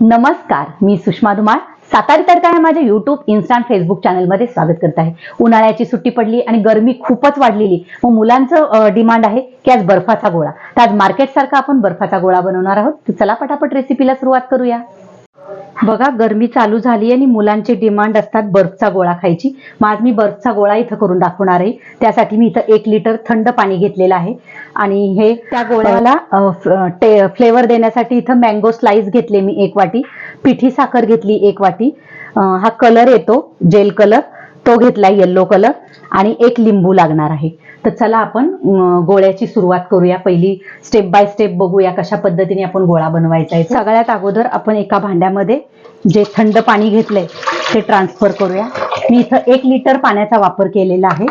नमस्कार मी सुषमा धुमाळ. सातारी तडका या माझ्या युट्यूब इन्स्टा फेसबुक चॅनलमध्ये स्वागत करत आहे. उन्हाळ्याची सुट्टी पडली आणि गरमी खूपच वाढलेली. मग मुलांचं डिमांड आहे की आज बर्फाचा गोळा. तर आज मार्केट सारखा आपण बर्फाचा गोळा बनवणार आहोत. तर चला पटापट रेसिपीला सुरुवात करूया. बघा गरमी चालू झाली आणि मुलांची डिमांड असतात बर्फचा गोळा खायची. मग आज मी बर्फचा गोळा इथं करून दाखवणार आहे. त्यासाठी मी इथं एक लिटर थंड पाणी घेतलेलं आहे. आणि हे त्या गोळ्याला फ्लेवर देण्यासाठी इथं मँगो स्लाइस घेतले मी एक वाटी. पिठी साखर घेतली एक वाटी. हा कलर येतो जेल कलर तो घेतला येल्लो कलर आणि एक लिंबू लागणार आहे. तर चला आपण गोळ्याची सुरुवात करूया. पहिली स्टेप बाय स्टेप बघूया कशा पद्धतीने आपण गोळा बनवायचा आहे. सगळ्यात अगोदर आपण एका भांड्यामध्ये जे थंड पाणी घेतलंय ते ट्रान्सफर करूया. मी इथं एक लिटर पाण्याचा वापर केलेला आहे.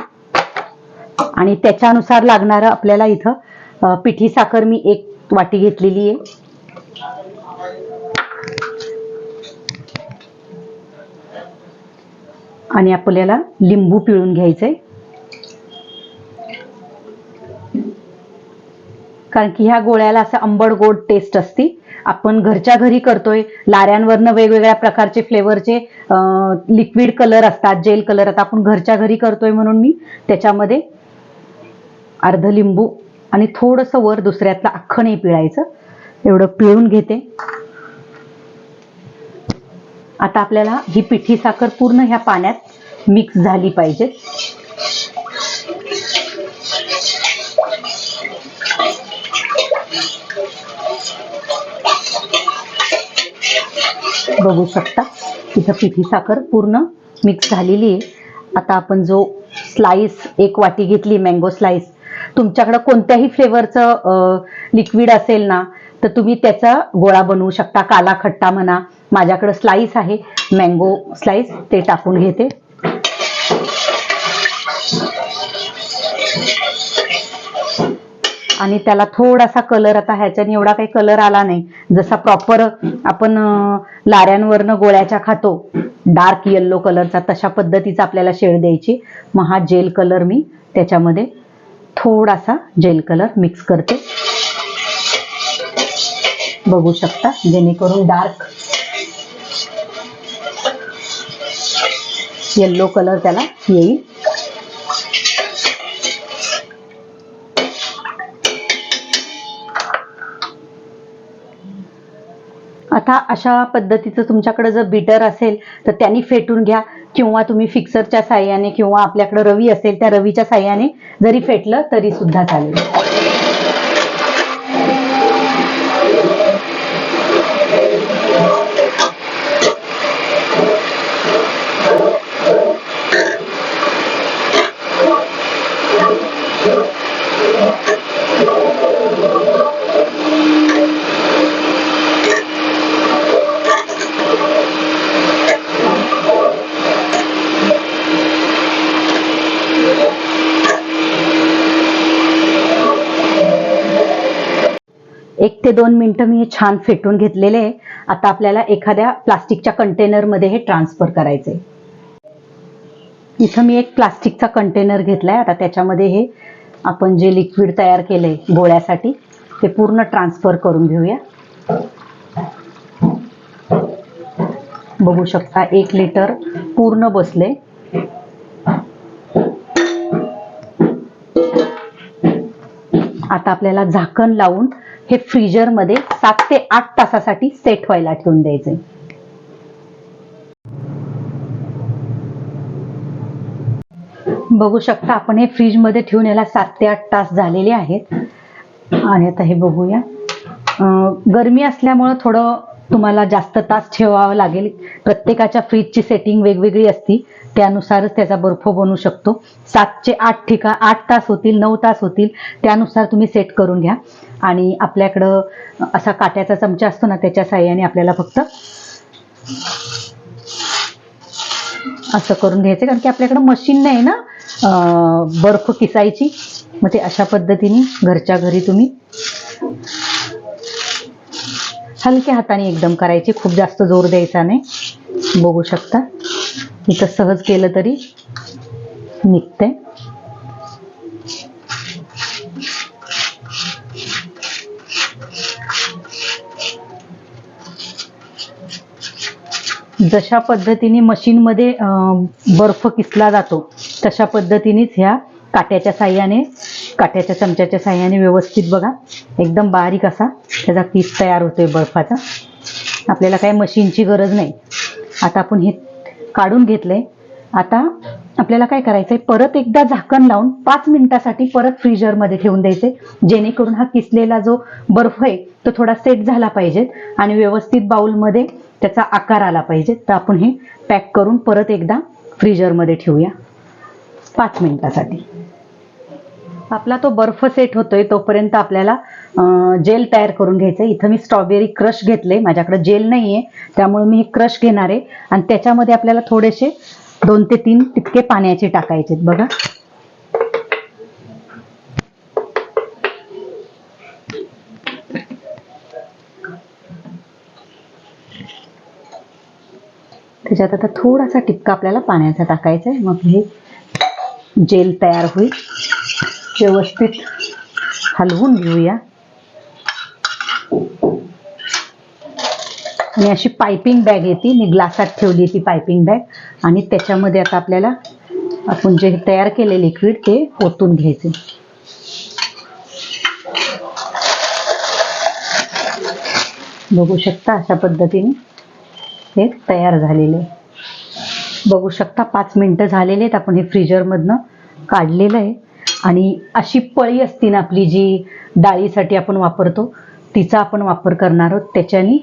आणि त्याच्यानुसार लागणारं आपल्याला इथं पिठी साखर मी एक वाटी घेतलेली आहे. आणि आपल्याला लिंबू पिळून घ्यायचंय. कारण की ह्या गोळ्याला असं आंबड गोड टेस्ट असते. आपण घरच्या घरी करतोय लाऱ्यांवरनं वेगवेगळ्या प्रकारचे फ्लेवरचे लिक्विड कलर असतात जेल कलर आता आपण घरच्या घरी करतोय म्हणून मी त्याच्यामध्ये अर्ध लिंबू आणि थोडंसं वर दुसऱ्यातलं अख्खं नाही पिळायचं. एवढं पिळून घेते. आता आपल्याला ही पिठी साखर पूर्ण ह्या पाण्यात मिक्स झाली पाहिजे. बघू शकता. इथं पिठी साखर पूर्ण मिक्स झालेली आहे. आता आपण जो स्लाइस एक वाटी घेतली मँगो स्लाइस तुमच्याकडं कोणत्याही फ्लेवरचं लिक्विड असेल ना तर तुम्ही त्याचा गोळा बनवू शकता. काला खट्टा म्हणा. माझ्याकडं स्लाइस आहे. मँगो स्लाइस ते टाकून घेते. आणि त्याला थोडासा कलर आता ह्याच्याने एवढा काही कलर आला नाही. जसा प्रॉपर आपण लाऱ्यांवरनं गोळ्याच्या खातो डार्क येल्लो कलरचा तशा पद्धतीचा आपल्याला शेड द्यायची. मग हा जेल कलर मी त्याच्यामध्ये थोडासा जेल कलर मिक्स करते. बघू शकता जेणेकरून डार्क येल्लो कलर त्याला येईल. आता अशा पद्धतीचं तुमच्याकडे जर बीटर असेल तर त्यांनी फेटून घ्या. किंवा तुम्ही फिक्सरच्या साह्याने किंवा आपल्याकडे रवी असेल त्या रवीच्या साह्याने जरी फेटलं तरी सुद्धा चालेल. एक ते दोन मिनटं मी हे छान फेटून घेतलेले आहे. आता आपल्याला एखाद्या प्लास्टिकच्या कंटेनरमध्ये हे ट्रान्सफर करायचे इथं मी एक प्लास्टिकचा कंटेनर घेतलाय. आता त्याच्यामध्ये हे आपण जे लिक्विड तयार केलंय गोळ्यासाठी ते पूर्ण ट्रान्सफर करून घेऊया. बघू शकता एक लिटर पूर्ण बसले. आता आपल्याला झाकण लावून हे फ्रीजरमध्ये सात ते आठ तासासाठी सेट व्हायला ठेवून द्यायचे बघू शकता आपण हे फ्रीजमध्ये ठेवून याला सात ते आठ तास झालेले आहेत. आणि आता हे बघूया. गरमी असल्यामुळं थोडं तुम्हाला जास्त तास ठेवावा लागेल. प्रत्येकाच्या फ्रीजची सेटिंग वेगवेगळी असती. त्यानुसारच त्याचा बर्फ बनू शकतो. सातचे आठ ठिकाण आठ तास होतील नऊ तास होतील. त्यानुसार तुम्ही सेट करून घ्या. आणि आपल्याकडं असा काट्याचा चमचा असतो ना त्याच्या साह्याने आपल्याला फक्त असं करून घ्यायचं. कारण की आपल्याकडं मशीन नाही ना बर्फ किसायची. मग ते अशा पद्धतीने घरच्या घरी तुम्ही हलक्या हाताने एकदम करायची. खूप जास्त जोर द्यायचा नाही. बघू शकता. इथं सहज केलं तरी निघते जशा पद्धतीने मशीनमध्ये अं, बर्फ किसला जातो तशा पद्धतीनेच ह्या काट्याच्या साह्याने काट्याच्या चमच्याच्या साह्याने व्यवस्थित बघा. एकदम बारीक असा. त्याचा किस तयार होतोय बर्फाचा. आपल्याला काही मशीनची गरज नाही. आता आपण हे काढून घेतलंय. आता आपल्याला काय करायचंय? परत एकदा झाकण लावून पाच मिनिटासाठी परत फ्रीजरमध्ये ठेवून द्यायचे. जेणेकरून हा किसलेला जो बर्फ आहे तो थोडा सेट झाला पाहिजे आणि व्यवस्थित बाउलमध्ये त्याचा आकार आला पाहिजे. तर आपण हे पॅक करून परत एकदा फ्रीजरमध्ये ठेवूया. पाच मिनिटासाठी. आपला तो बर्फ सेट होतोय तोपर्यंत आपल्याला जेल तयार करून घ्यायचं इथं मी स्ट्रॉबेरी क्रश घेतले माझ्याकडे जेल नाहीये. त्यामुळे मी हे क्रश घेणार आहे. आणि त्याच्यामध्ये आपल्याला थोडेसे दोन ते तीन तितके पाण्याचे टाकायचे बघा. त्याच्यात आता थोडासा टिपका आपल्याला पाण्याचा टाकायचा आहे. मग हे जेल तयार होईल. व्यवस्थित हलवून घेऊया. आणि अशी पायपिंग बॅग येते मी ग्लासात ठेवली ती पायपिंग बॅग. आणि त्याच्यामध्ये आता आपल्याला आपण जे तयार केले लिक्विड ते ओतून घ्यायचे. बघू शकता अशा पद्धतीने हे तयार झालेले बघू शकता पाच मिनिटं झालेले आहेत. आपण हे फ्रीजरमधनं काढलेलं आहे. आणि अशी पळी असती ना आपली जी डाळीसाठी आपण वापरतो तिचा आपण वापर करणार आहोत त्याच्याने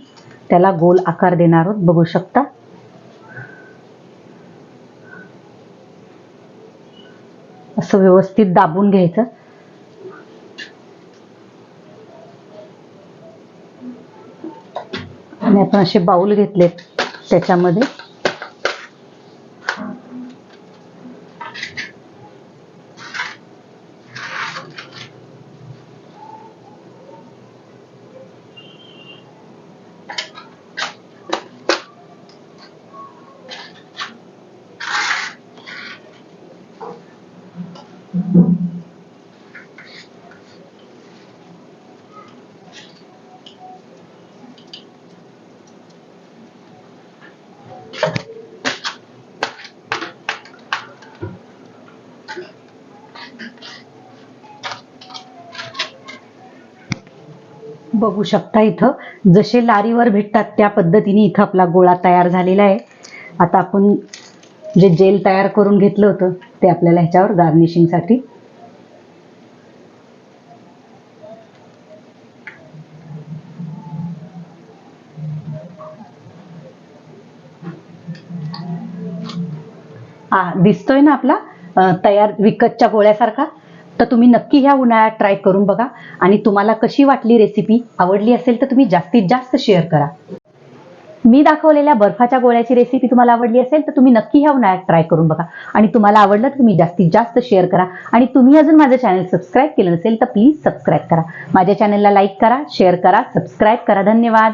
त्याला गोल आकार देणार आहोत. बघू शकता. असं व्यवस्थित दाबून घ्यायचं. आणि आपण असे बाऊल घेतलेत त्याच्यामध्ये. बघू शकता इथं. जसे लारीवर भेटतात त्या पद्धतीने इथं आपला गोळा तयार झालेला आहे. आता आपण जे जेल तयार करून घेतलं होतं ते आपल्याला ह्याच्यावर गार्निशिंगसाठी हा दिसतोय ना आपला? तयार विकतच्या गोळ्यासारखा? तर तुम्ही नक्की ह्या उन्हाळ्यात ट्राय करून बघा. आणि तुम्हाला कशी वाटली रेसिपी आवडली असेल तर तुम्ही जास्तीत जास्त शेअर करा. मी दाखवलेल्या बर्फाच्या गोळ्याची रेसिपी तुम्हाला आवडली असेल तर तुम्ही नक्की ह्या उन्हाळ्यात ट्राय करून बघा. आणि तुम्हाला आवडलं तर तुम्ही जास्तीत जास्त शेअर करा. आणि तुम्ही अजून माझं चॅनल सबस्क्राईब केलं नसेल तर प्लीज सबस्क्राईब करा. माझ्या चॅनलला लाईक करा शेअर करा सबस्क्राईब करा. धन्यवाद.